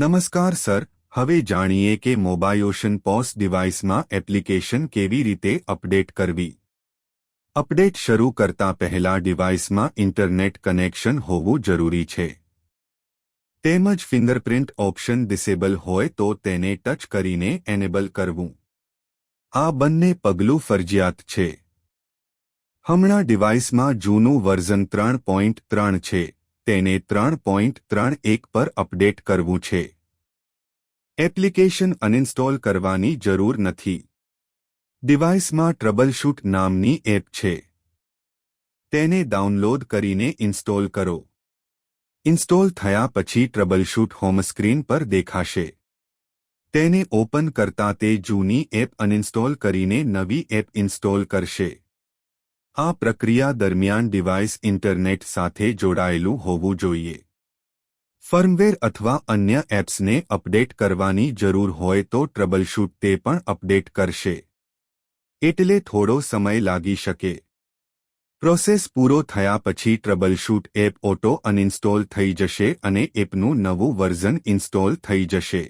નમસ્કાર સર, હવે જાણીએ કે મોબાયોશન પોસ ડિવાઇસમાં એપ્લિકેશન કેવી રીતે અપડેટ કરવી. અપડેટ શરૂ કરતા પહેલા ડિવાઇસમાં ઇન્ટરનેટ કનેક્શન હોવું જરૂરી છે. તેમજ ફિંગરપ્રિન્ટ ઓપ્શન ડિસેબલ હોય તો તેને ટચ કરીને એનેબલ કરવું. આ બંને પગલું ફરજિયાત છે. હમણાં ડિવાઇસમાં જૂનું વર્ઝન ત્રણ પોઈન્ટ ત્રણ છે. તેને ત્રણ પોઈન્ટ ત્રણ એક પર અપડેટ કરવું છે. એપ્લિકેશન અનઇન્સ્ટોલ કરવાની જરૂર નથી. ડિવાઇસમાં ટ્રબલશૂટ નામની એપ છે. તેને ડાઉનલોડ કરીને ઇન્સ્ટોલ કરો. ઇન્સ્ટોલ થયા પછી ટ્રબલશૂટ હોમ સ્ક્રીન પર દેખાશે. તેને ઓપન કરતા તે જૂની એપ અનઇન્સ્ટોલ કરીને નવી એપ ઇન્સ્ટોલ કરશે. આ પ્રક્રિયા દરમિયાન ડિવાઇસ ઇન્ટરનેટ સાથે જોડાયેલું હોવું જોઈએ. ફર્મવેર અથવા અન્ય એપ્સને અપડેટ કરવાની જરૂર હોય તો ટ્રબલશૂટ તે પણ અપડેટ કરશે. એટલે થોડો સમય લાગી શકે. પ્રોસેસ પૂરો થયા પછી ટ્રબલશૂટ એપ ઓટો અનઇન્સ્ટોલ થઈ જશે અને એપનું નવું વર્ઝન ઇન્સ્ટોલ થઈ જશે.